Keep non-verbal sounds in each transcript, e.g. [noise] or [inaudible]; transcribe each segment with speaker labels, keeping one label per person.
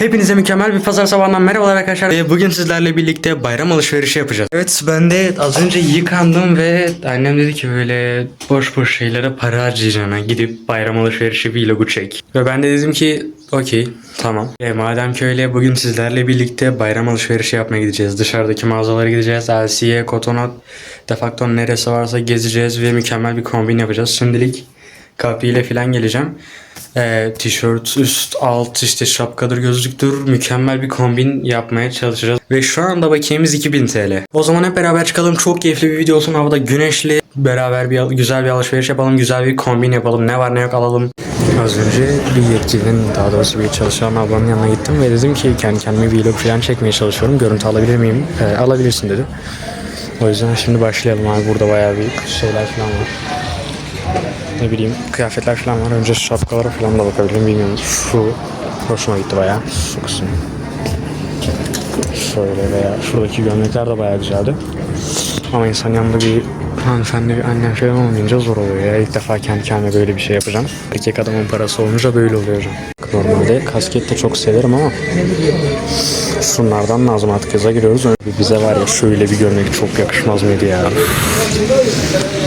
Speaker 1: Hepinize mükemmel bir pazar sabahından merhabalar arkadaşlar. Ve bugün sizlerle birlikte bayram alışverişi yapacağız. Evet ben de az önce yıkandım ve annem dedi ki böyle boş boş şeylere para harcayacağına gidip bayram alışverişi vlogu çek. Ve ben de dedim ki okey tamam. E, madem ki öyle bugün sizlerle birlikte bayram alışverişi yapmaya gideceğiz. Dışarıdaki mağazalara gideceğiz. LC'ye, Kotonot, Defakton neresi varsa gezeceğiz ve mükemmel bir kombin yapacağız. Şimdilik kapıyla falan geleceğim. Ee, tişört, üst, alt, işte şapkadır, gözlüktür. Mükemmel bir kombin yapmaya çalışacağız. Ve şu anda bakiyemiz 2000 TL. O zaman hep beraber çıkalım. Çok keyifli bir video olsun. Havada güneşli. Beraber bir güzel bir alışveriş yapalım. Güzel bir kombin yapalım. Ne var ne yok alalım. Az önce bir yetkilinin daha doğrusu bir çalışan ablamın yanına gittim ve dedim ki kendi kendime vlog falan çekmeye çalışıyorum. Görüntü alabilir miyim? Ee, alabilirsin dedi. O yüzden şimdi başlayalım abi. Burada bayağı bir şeyler falan var ne bileyim kıyafetler falan var. Önce şapkalara falan da bakabilirim bilmiyorum. Şu hoşuma gitti bayağı. Şu kısım. Şöyle veya şuradaki gömlekler de bayağı güzeldi. Ama insan yanında bir hanımefendi bir annem falan olmayınca zor oluyor ya. İlk defa kendi kendime böyle bir şey yapacağım. Erkek adamın parası olunca böyle oluyor. Normalde kasket de çok severim ama şunlardan lazım artık yaza giriyoruz. Bize var ya şöyle bir gömlek çok yakışmaz mıydı ya?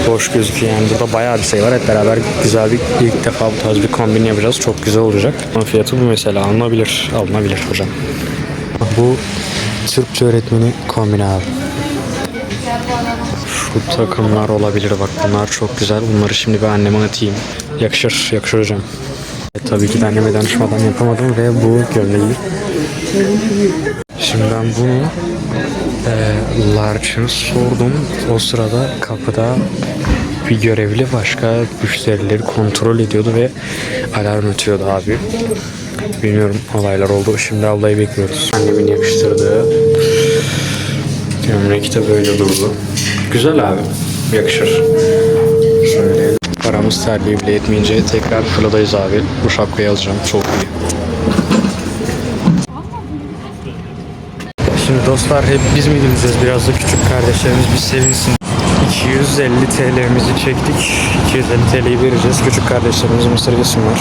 Speaker 1: Boş gözüküyor yani. Burada bayağı bir şey var. Hep beraber güzel bir ilk defa bu tarz bir kombin yapacağız. Çok güzel olacak. Ama fiyatı bu mesela alınabilir. Alınabilir hocam. Bu Türkçe öğretmeni kombini abi. Şu takımlar olabilir bak bunlar çok güzel. Bunları şimdi bir anneme atayım. Yakışır, yakışır hocam. E, tabii ki de anneme danışmadan yapamadım ve bu gömleği. Şimdi ben bunu e, Larç'ını sordum. O sırada kapıda bir görevli başka müşterileri kontrol ediyordu ve alarm ötüyordu abi. Bilmiyorum olaylar oldu. Şimdi ablayı bekliyoruz. Annemin yakıştırdığı gömlek de böyle durdu. Güzel abi. Yakışır. Paramız terbiye bile etmeyince tekrar fırladayız abi. Bu şapkayı alacağım. Çok iyi. Şimdi dostlar hep biz mi gideceğiz? Biraz da küçük kardeşlerimiz bir sevinsin. 250 TL'mizi çektik. 250 TL'yi vereceğiz. Küçük kardeşlerimiz mısır yesinler.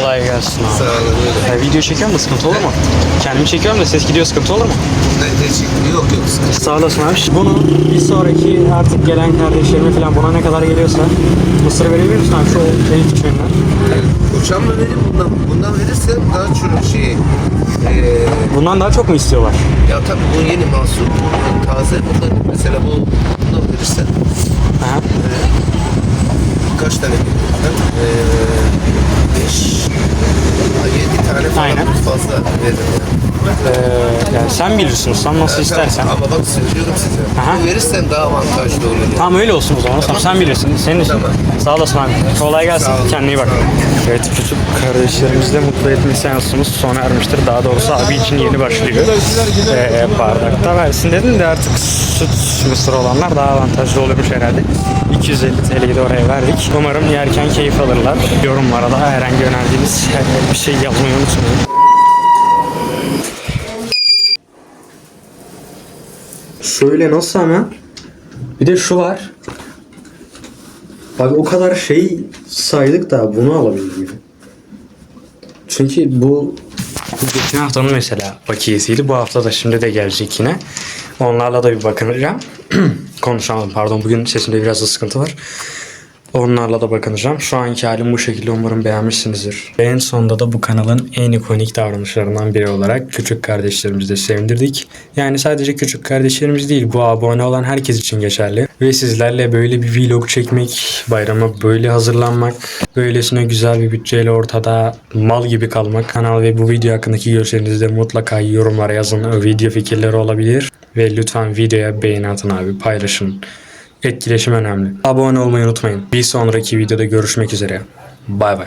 Speaker 1: Kolay gelsin abi.
Speaker 2: Sağ olun.
Speaker 1: Ya video çekiyorum da sıkıntı olur mu? Kendimi çekiyorum da ses gidiyor sıkıntı olur mu?
Speaker 2: Ne, ne çıktı? Yok yok sıkıntı.
Speaker 1: Sağ olasın abi. Bunu bir sonraki artık gelen kardeşlerime falan buna ne kadar geliyorsa mısır verebilir misin abi şu en küçüğünden?
Speaker 2: Uçan mı vereyim bundan? Bundan verirsen daha çok şey. Eee
Speaker 1: Bundan daha çok mu istiyorlar?
Speaker 2: Ya tabii bu yeni mahsul, bu taze. Bundan mesela bu bundan verirsen
Speaker 1: Aha.
Speaker 2: kaç tane? Eee beş, yedi tane falan
Speaker 1: Aynen.
Speaker 2: fazla veririm.
Speaker 1: Ee, yani sen bilirsin sen nasıl istersen.
Speaker 2: Ama bak söylüyorum size.
Speaker 1: Aha.
Speaker 2: Bu verirsen daha avantajlı olur. Yani.
Speaker 1: Tamam öyle olsun o zaman. Tamam, sen bilirsin. Senin için.
Speaker 2: Tamam.
Speaker 1: Sağ olasın abi. Kolay gelsin.
Speaker 2: Sağ.
Speaker 1: Kendine iyi bak. Evet küçük kardeşlerimizi de mutlu etme seansımız sona ermiştir. Daha doğrusu abi için yeni başlıyor. Ee, bardakta versin dedim de artık süt mısır olanlar daha avantajlı olurmuş herhalde. 250 TL'yi de oraya verdik. Umarım yerken keyif alırlar. Yorumlara da herhangi önerdiğiniz bir şey yazmayı unutmayın. Şöyle nasıl ama? Bir de şu var. Bak o kadar şey saydık da bunu alabildik gibi. Çünkü bu bu geçen haftanın mesela bakiyesiydi. Bu hafta da şimdi de gelecek yine. Onlarla da bir bakınacağım. [clears throat] Konuşamadım pardon. Bugün sesimde biraz da sıkıntı var. Onlarla da bakınacağım. Şu anki halim bu şekilde umarım beğenmişsinizdir. Ve en sonunda da bu kanalın en ikonik davranışlarından biri olarak küçük kardeşlerimizi de sevindirdik. Yani sadece küçük kardeşlerimiz değil bu abone olan herkes için geçerli. Ve sizlerle böyle bir vlog çekmek, bayrama böyle hazırlanmak, böylesine güzel bir bütçeyle ortada mal gibi kalmak. Kanal ve bu video hakkındaki görüşlerinizi de mutlaka yorumlara yazın. Video fikirleri olabilir. Ve lütfen videoya beğeni atın abi paylaşın. Etkileşim önemli. Abone olmayı unutmayın. Bir sonraki videoda görüşmek üzere. Bay bay.